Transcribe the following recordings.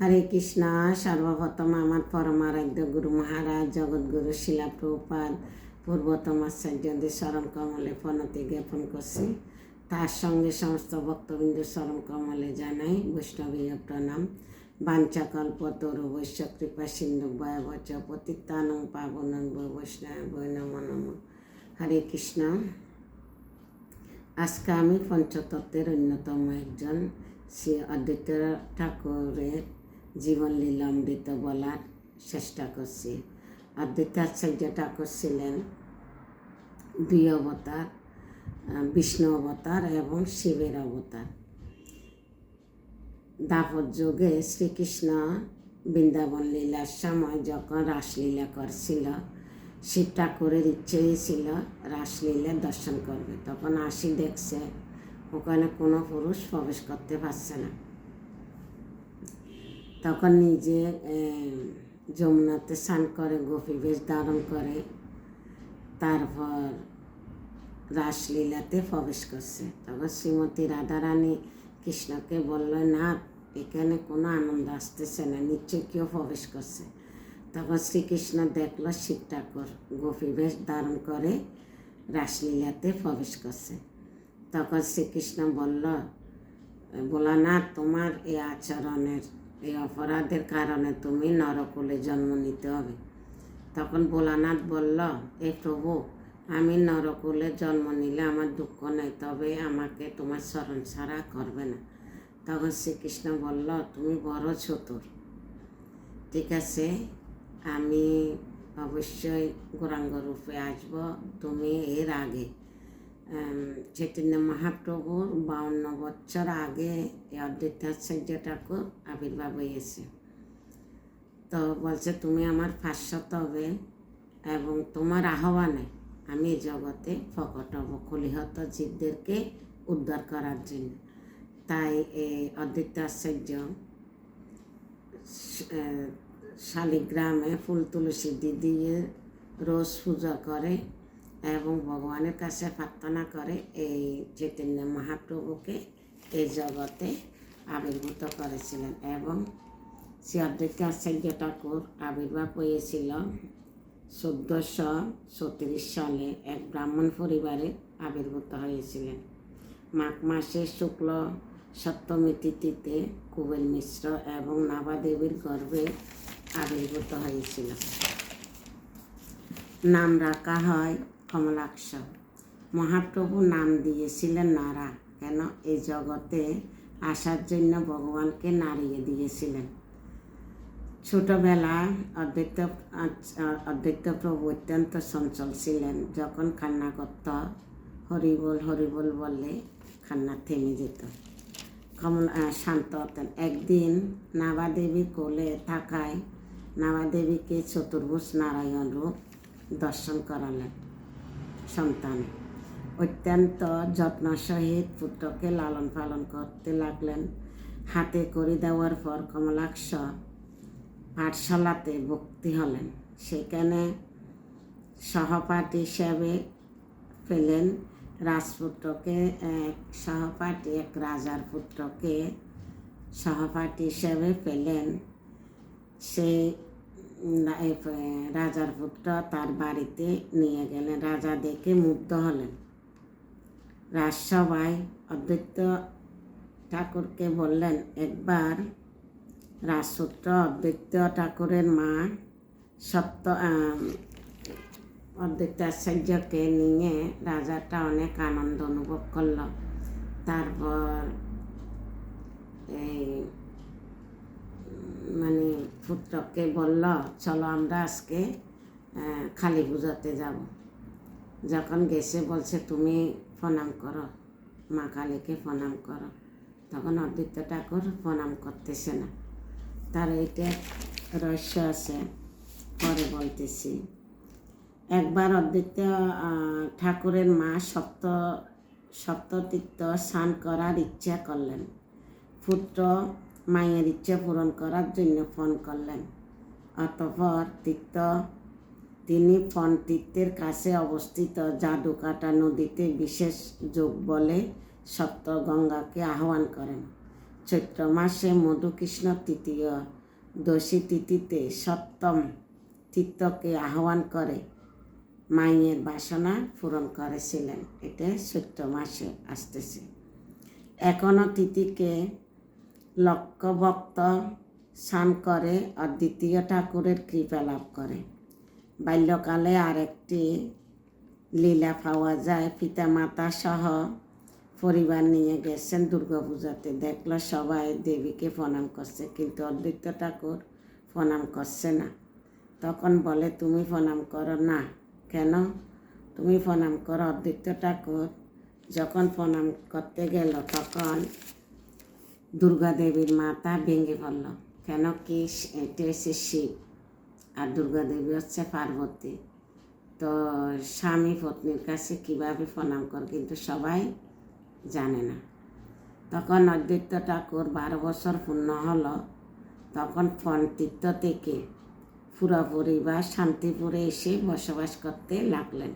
হরে কৃষ্ণ, সর্বপ্রথম আমার পরমারাধ্য গুরু মহারাজ জগৎগুরু শিলা প্রভুপাদ পূর্বতম আচার্যদের স্মরণ কমলে প্রণতি জ্ঞাপন করছি। তার সঙ্গে সমস্ত ভক্তবিন্দু স্মরণ কমলে জানাই বৈষ্ণবীয় প্রণাম। বাঞ্চাকল্প তরু বৈশ্য কৃপা সিন্ধু বয়বচ পতিতানং পাবনং, বৈষ্ণব নম। হরে কৃষ্ণ। আজকে আমি পঞ্চতত্ত্বের অন্যতম একজন শ্রী অদ্বৈত ঠাকুরের জীবন লীলামৃত বলার চেষ্টা করছি। অদ্বৈত আচার্য ঠাকুর ছিলেন দুই অবতার বিষ্ণু অবতার এবং শিবের অবতার। দাপর যুগে শ্রীকৃষ্ণ বৃন্দাবন লীলার সময় যখন রাসলীলা করছিল, শিব ঠাকুরের ইচ্ছেই ছিল রাসলীলা দর্শন করবে। তখন আসি দেখছে, ওখানে কোনো পুরুষ প্রবেশ করতে পারছে না। তখন নিজে যমুনাতে স্নান করে গোপী বেশ ধারণ করে। তারপর রাসলীলাতে প্রবেশ করছে। তখন শ্রীমতী রাধারানী কৃষ্ণকে বলল, না, এখানে কোনো আনন্দ আসতেছে না, নিশ্চয় কেউ প্রবেশ করছে। তখন শ্রীকৃষ্ণ দেখল শিব ঠাকুর গোপী বেশ ধারণ করে রাসলীলাতে প্রবেশ করছে। তখন শ্রীকৃষ্ণ বলল, বলা না, তোমার এই আচরণের এই অপরাধের কারণে তুমি নরকুলে জন্ম নিতে হবে। তখন ভোলানাথ বলল, এ প্রভু, আমি নরকুলে জন্ম নিলে আমার দুঃখ নেই, তবে আমাকে তোমার স্মরণ ছাড়া করবে না। তখন শ্রীকৃষ্ণ বলল, তুমি বড় চতুর। ঠিক আছে, আমি অবশ্যই গৌরাঙ্গ রূপে আসব, তুমি এর আগে চৈতন্য মহাপ্রভুর বাউন্ন বছর আগে এই অদ্বৈত আচার্য ঠাকুর আবির্ভাব হয়েছে। তো বলছে, তুমি আমার ফাঁসত হবে এবং তোমার আহ্বানে আমি জগতে প্রকট হব কলিহত জীবদেরকে উদ্ধার করার জন্য। তাই এই অদ্বৈত আচার্য শালিগ্রামে ফুল তুলসী দিয়ে রোজ পূজা করে। এবং ভগবানের কাছে প্রার্থনা করে এই চৈতন্য মহাপ্রভুকে এই জগতে আবির্ভূত করেছিলেন এবং শ্রী অদ্বৈত আচার্য ঠাকুর আবির্ভাব হয়েছিল চোদ্দোশো চৌত্রিশ সালে এক ব্রাহ্মণ পরিবারে আবির্ভূত হয়েছিলেন। মাঘ মাসের শুক্ল সপ্তমী তিথিতে কুবের মিশ্র এবং নাবাদেবীর গর্ভে আবির্ভূত হয়েছিল। নাম রাখা হয় কমলাক্ষ। মহাপ্রভু নাম দিয়েছিলেন নারা কেন? এই জগতে আসার জন্য ভগবানকে নাড়িয়ে দিয়েছিলেন। ছোটবেলা অদ্বৈত অদ্বৈত প্রভু অত্যন্ত চঞ্চল ছিলেন। যখন কান্না করত হরিবল হরিবল বললে কান্না থেমে যেত। কমল শান্ত হতেন। একদিন নাভাদেবী কোলে থাকায় নাভাদেবীকে চতুর্ভুজ নারায়ণ রূপ দর্শন করালেন। সন্তান। অত্যন্ত যত্ন সহিত পুত্রকে লালন পালন করতে লাগলেন। হাতে করে দেওয়ার পর কমলাক্ষ পাঠশালাতে ভক্তি হলেন। সেখানে সহপাঠী হিসাবে পেলেন রাজপুত্রকে এক সহপাঠী, এক রাজার পুত্রকে সহপাঠী হিসাবে পেলেন। সেই রাজার পুত্র তার বাড়িতে নিয়ে গেলেন। রাজা দেখে মুগ্ধ হলেন। রাজসভায় অদ্বৈত ঠাকুরকে বললেন একবার রাজপুত্র অদ্বৈত ঠাকুরের মা আম, অদ্বৈত আচার্যকে নিয়ে রাজাটা অনেক আনন্দ অনুভব করল। তারপর এই মানে পুত্রকে বলল, চলো আমরা আজকে কালী পুজোতে যাব। যখন গেছে বলছে, তুমি প্রণাম করো, মা কালীকে প্রণাম করো। তখন অদ্বৈত ঠাকুর প্রণাম করতেছে না। তার এইটা রহস্য আছে, পরে বলতেছি। একবার অদ্বৈত ঠাকুরের মা সপ্ত, সপ্ততীর্থ স্নান করার ইচ্ছা করলেন। পুত্র মায়ের ইচ্ছা পূরণ করার জন্য ফোন করলেন। অতঃপর তীর্থ তিনি ফন তীর্থের কাছে অবস্থিত জাদুকাটা নদীতে বিশেষ যোগ বলে সপ্ত গঙ্গাকে আহ্বান করেন। চৈত্র মাসে মধুকৃষ্ণ তৃতীয় দশী তিথিতে সপ্তম তীর্থকে আহ্বান করে মাইয়ের বাসনা পূরণ করেছিলেন। এটা চৈত্র মাসে আসতেছে। এখনও তিথিকে লক্ষ ভক্ত স্নান করে আর দ্বিতীয় ঠাকুরের কৃপা লাভ করে। বাল্যকালে আরেকটি লীলা পাওয়া যায়। পিতা মাতা সহ পরিবার নিয়ে গেছেন দুর্গাপূজাতে। দেখল সবাই দেবীকে প্রণাম করছে, কিন্তু অদ্বৈত ঠাকুর প্রণাম করছে না। তখন বলে, তুমি প্রণাম করো না কেন? তুমি প্রণাম করো। অদ্বৈত ঠাকুর যখন প্রণাম করতে গেল, তখন দুর্গা দেবীর মাথা ভেঙে পড়ল কেন কি এটা হচ্ছে শিব আর দুর্গা দেবী হচ্ছে পার্বতী। তো স্বামী পত্নীর কাছে কীভাবে প্রণাম কর কিন্তু সবাই জানে না। তখন অদ্বৈত ঠাকুর বারো বছর পূর্ণ হলো। তখন ফনতীর্থ থেকে পুরা বা শান্তিপুরে এসে বসবাস করতে লাগলেন।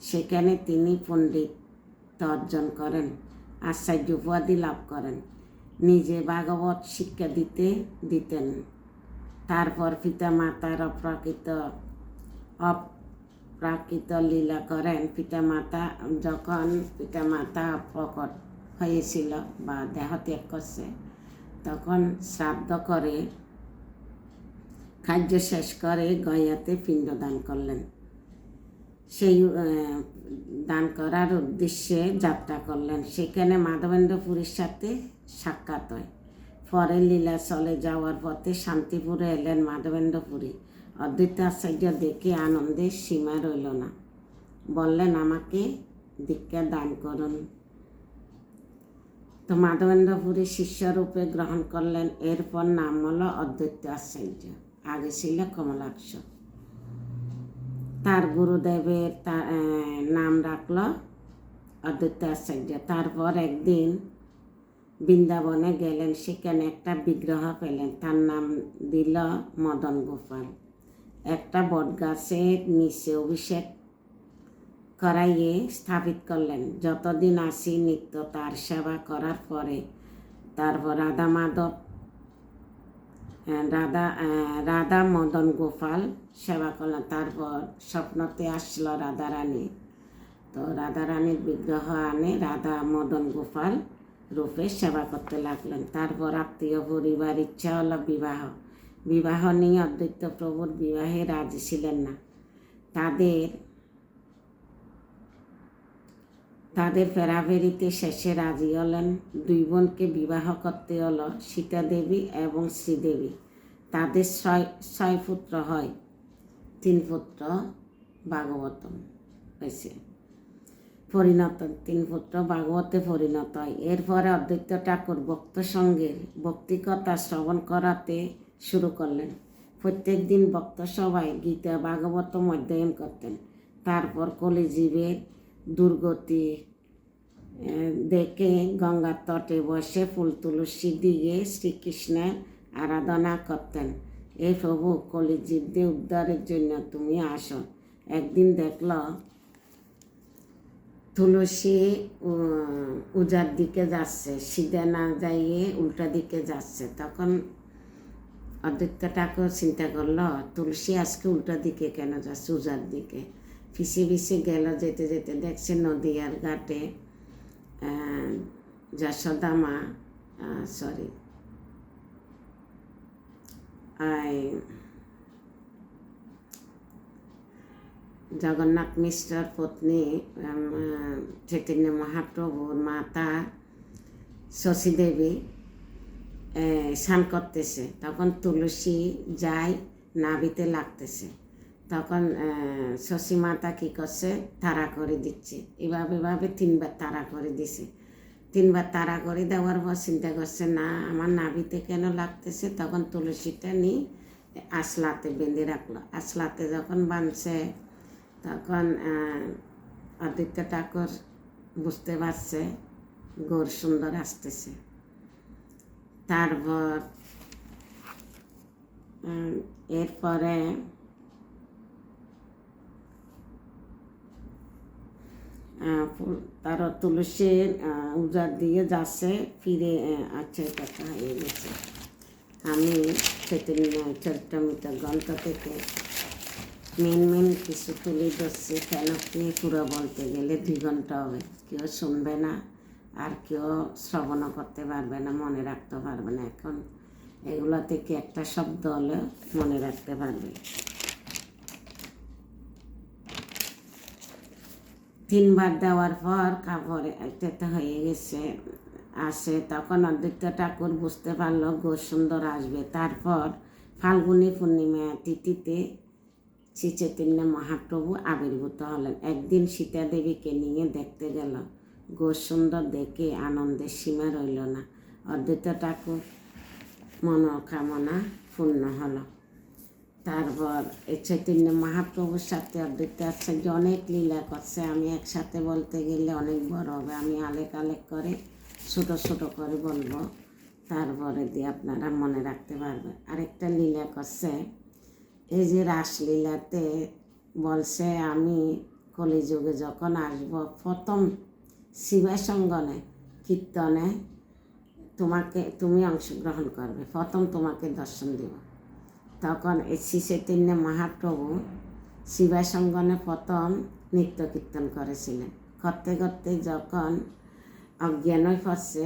সেখানে তিনি পণ্ডিত অর্জন করেন, আশ্চর্য উপাধি লাভ করেন। নিজে ভাগবত শিক্ষা দিতে দিতেন। তারপর পিতা মাতার অপ্রাকৃত অপ্রাকৃত লীলা করেন। পিতা মাতা যখন পিতা মাতা প্রকট হয়েছিল বা দেহ ত্যাগ করছে, তখন শ্রাদ্ধ করে, খাদ্য শেষ করে গয়াতে পিণ্ডদান করলেন। সেই দান করার উদ্দেশ্যে যাত্রা করলেন। সেখানে মাধবেন্দ্রপুরীর সাথে সাক্ষাৎ হয়। পরে লীলাচলে যাওয়ার পথে শান্তিপুরে এলেন মাধবেন্দ্রপুরী। অদ্বৈত আচার্য দেখে আনন্দের সীমা রইল না। বললেন, আমাকে দীক্ষা দান করুন। তো মাধবেন্দ্রপুরী শিষ্যরূপে গ্রহণ করলেন। এরপর নাম হলো অদ্বৈত আচার্য আগে ছিল কমলাক্ষ। তার গুরুদেবের নাম রাখল অদ্বৈত আচার্য তারপর একদিন বৃন্দাবনে গেলেন, সেখানে একটা বিগ্রহ পেলেন, তার নাম দিল মদন গোপাল। একটা বটগাছের নিচে অভিষেক করাইয়ে স্থাপিত করলেন। যতদিন আসি নিত্য তার সেবা করার পরে, তারপর রাধা মাধব রাধা রাধা মদন গোপাল সেবা করলেন, তারপর স্বপ্নতে আসলো রাধা রানী তো রাধা রানীর বিগ্রহ আনে রাধা মদন গোপাল। রূপে সেবা করতে লাগলেন। তারপর আত্মীয় পরিবার ইচ্ছা হলো বিবাহ। বিবাহ নিয়ে অদ্বৈত প্রভুর বিবাহে রাজি ছিলেন না। তাদের তাদের ফেরাফেরিতে শেষে রাজি হলেন। দুই বোনকে বিবাহ করতে হলো সীতা দেবী এবং শ্রীদেবী। তাদের ছয় ছয় পুত্র হয়। তিন পুত্র ভাগবতম হয়েছে। পরিণত, তিন পুত্র ভাগবতে পরিণত। হয় এরপরে অদ্বৈত ঠাকুর ভক্ত সঙ্গের ভক্তিকতা শ্রবণ করাতে শুরু করলেন। প্রত্যেক দিন ভক্ত সবাই গীতা ভাগবত অধ্যয়ন করতেন। তারপর কলিজীবের দুর্গতি দেখে গঙ্গার তটে বসে ফুল তুলসী দিয়ে শ্রীকৃষ্ণের আরাধনা করতেন। এই প্রভু কলিজীবদের উদ্ধারের জন্য তুমি আসো। একদিন দেখল তুলসী উজার দিকে যাচ্ছে সিধে না যাইয়ে উল্টা দিকে যাচ্ছে, তখন অদ্বৈত ঠাকুর চিন্তা করল, তুলসী আজকে উল্টা দিকে কেন যাচ্ছে, উজার দিকে? ফিসে ফিসে গেল, যেতে যেতে দেখছে নদীয়ার ঘাটে যশোদা মা সরি জগন্নাথ মিশ্রর পত্নী চৈতন্য মহাপ্রভুর মাতা শশী দেবী স্নান করতেছে। তখন তুলসী যায় নাবিতে লাগতেছে। তখন শশী মাতা কী করছে? তারা করে দিচ্ছে। এভাবে এভাবে তিনবার তারা করে দিছে। তিনবার তারা করে দেওয়ার পর চিন্তা করছে, না, আমার নাভিতে কেন লাগতেছে? তখন তুলসীটা নিয়ে আসলাতে বেঁধে রাখল। আসলাতে যখন বাঁধছে তখন আদিত্য ঠাকুর বুঝতে পারছে, গোর সুন্দর আসতেছে। তারপর এরপরে তারা তুলসীর উজার দিয়ে যাচ্ছে, ফিরে আছে কথা হয়ে গেছে। আমি চৈতন্য চরিত্রমিত গ্রন্থ থেকে মেন মেন কিছু তুলে ধরছি, কেন কি পুরো বলতে গেলে দুই ঘণ্টা হবে। কেউ শুনবে না, আর কেউ শ্রবণও করতে পারবে না, মনে রাখতে পারবে না। এখন এগুলো থেকে একটা শব্দ হলে মনে রাখতে পারবে। তিনবার দেওয়ার পর কাপড় একটা হয়ে গেছে, আসে, তখন অদ্বৈত ঠাকুর বুঝতে পারল গো সুন্দর আসবে। তারপর ফাল্গুনি পূর্ণিমা তিথিতে শ্রী চৈতন্য মহাপ্রভু আবির্ভূত হলেন। একদিন সীতা দেবীকে নিয়ে দেখতে গেল সুন্দর দেখে আনন্দের সীমা রইল না। অদ্বৈত ঠাকুর মনোকামনা পূর্ণ হলো। তারপর এই চৈতন্য মহাপ্রভুর সাথে অদ্বৈত আচার্য অনেক লীলা করছে। আমি একসাথে বলতে গেলে অনেক বড় হবে। আমি আলেক আলেক করে, ছোট ছোট করে বলব। তারপরে দিয়ে আপনারা মনে রাখতে পারবেন। আরেকটা লীলা করছে এই যে রাসলীলাতে বলছে, আমি কলিযুগে যখন আসব, প্রথম শিবাসঙ্গনে, কীর্তনে তোমাকে, তুমি অংশগ্রহণ করবে, প্রথম তোমাকে দর্শন দেব। তখন শ্রী চৈতন্য মহাপ্রভু শিবাসঙ্গনে প্রথম নৃত্য কীর্তন করেছিলেন। করতে করতে যখন অজ্ঞান পড়ছে,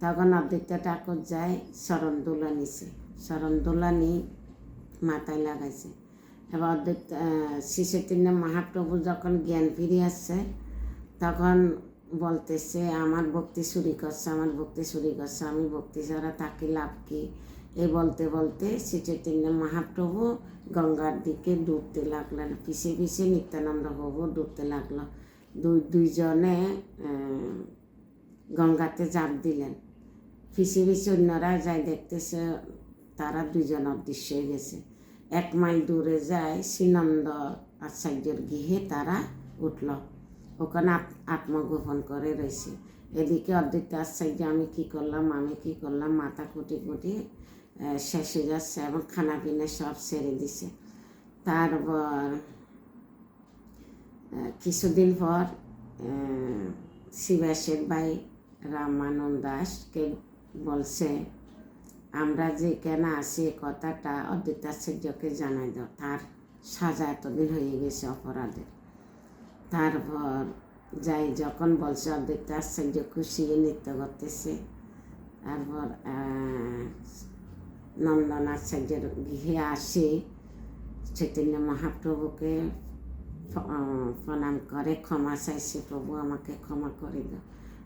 তখন অদ্বৈত ঠাকুর যায় শরণ দোলা নিছে শরণ দোলা নিয়ে মাথায় লাগাইছে। এবার শ্রী চৈতন্য মহাপ্রভু যখন জ্ঞান ফিরে আসছে, তখন বলতেছে, আমার ভক্তি চুরি করছে, আমার ভক্তি চুরি করছে, আমি ভক্তি ছাড়া তাকে লাভ কি? এই বলতে বলতে শ্রী চৈতন্য মহাপ্রভু গঙ্গার দিকে ডুবতে লাগলেন। পিছিয়ে পিছিয়ে নিত্যানন্দ প্রভু ডুবতে লাগল। দুই, দুইজনে গঙ্গাতে জাপ দিলেন। পিছিয়ে পিছিয়ে অন্যরা যাই দেখতেছে তারা দুজন অদৃশ্য হয়ে গেছে। এক মাইল দূরে যায় শ্রীনন্দ আচার্যর গৃহে তারা উঠল। ওখানে আত- আত্মগোপন করে রয়েছে। এদিকে অদ্বৈত আচার্য, আমি কি করলাম? আমি কি করলাম? মাথা কুটি কুটি শেষ হয়ে যাচ্ছে এবং খানা পিনা সব সেরে দিছে। তারপর কিছুদিন পর শিবাসের ভাই রামানন্দ দাসকে বলছে আমরা যেখানে আছি এ কথাটা অদ্বৈতাচার্যকে জানাই দাও। তার সাজা এতদিন হয়ে গেছে অপরাধের। তারপর যাই যখন বলছে অদ্বৈতাচার্য খুশি নৃত্য করতেছে। তারপর আহ, নন্দন আচার্যের গৃহে আসে। চৈতন্য মহাপ্রভুকে প্রণাম করে ক্ষমা চাইছে প্রভু আমাকে ক্ষমা করে দাও।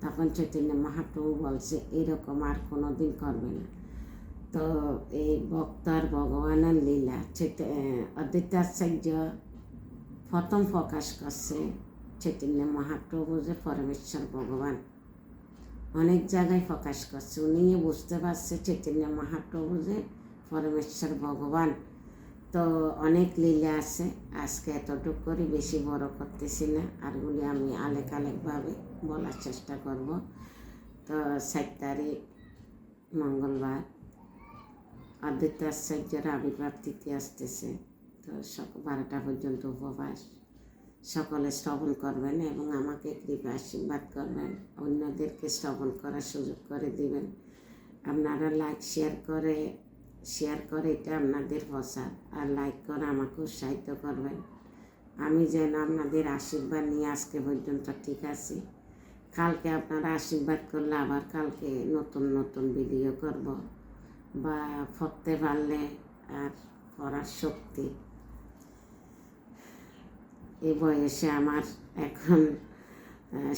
তখন চৈতন্য মহাপ্রভু বলছে এরকম আর কোনো দিন করবে না। তো এই বক্তার ভগবানের লীলা অদ্বৈতাচার্য প্রথম প্রকাশ করছে চৈতন্য মহাপ্রভু যে পরমেশ্বর ভগবান। অনেক জায়গায় প্রকাশ করছে। উনিও বুঝতে পারছে চৈতন্য মহাপ্রভু যে পরমেশ্বর ভগবান। তো অনেক লীলা আছে। আজকে এতটুকু করে, বেশি বড় করতেছি না। আরগুলি আমি আলেক আলেকভাবে বলার চেষ্টা করব। তো সাত তারিখ, মঙ্গলবার। অদ্বৈত আশ্চর্যের আবির্ভাব তিথি আসতেছে। তো সক, বারোটা পর্যন্ত উপবাস। সকলে শ্রবণ করবেন এবং আমাকে কৃপা আশীর্বাদ করবেন। অন্যদেরকে শ্রবণ করার সুযোগ করে দিবেন। আপনারা লাইক শেয়ার করে শেয়ার করে এটা আপনাদের প্রসাদ আর লাইক করে আমাকে উৎসাহিত করবেন। আমি যেন আপনাদের আশীর্বাদ নিয়ে আজকে পর্যন্ত ঠিক আছি। কালকে আপনারা আশীর্বাদ করলে আবার কালকে নতুন নতুন ভিডিও করব। বা পড়তে পারলে আর পড়ার শক্তি। এই বয়সে আমার এখন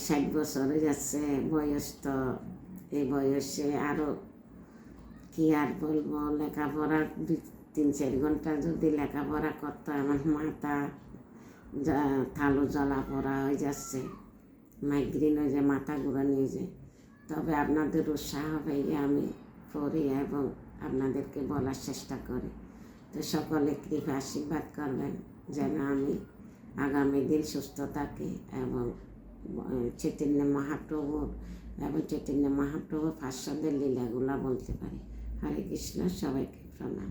ষাট বছর হয়ে যাচ্ছে বয়স তো। এই বয়সে আরও কি আর বলব লেখাপড়া তিন চার ঘণ্টা যদি লেখাপড়া করতো, আমার মাথা থালো জ্বলা পড়া হয়ে যাচ্ছে মাইগ্রেন হয়ে যায়, মাথা ঘুরা নিয়ে যায়। তবে আপনাদের উৎসাহ পেয়ে আমি পড়ি এবং আপনাদেরকে বলার চেষ্টা করি। তো সকলে কৃপা আশীর্বাদ করবেন যেন আমি আগামী দিন সুস্থ থাকি এবং চৈতন্য মহাপ্রভুর এবং চৈতন্য মহাপ্রভুর ভাষ্যদের লীলাগুলা বলতে পারি। হরে কৃষ্ণ, সবাইকে প্রণাম।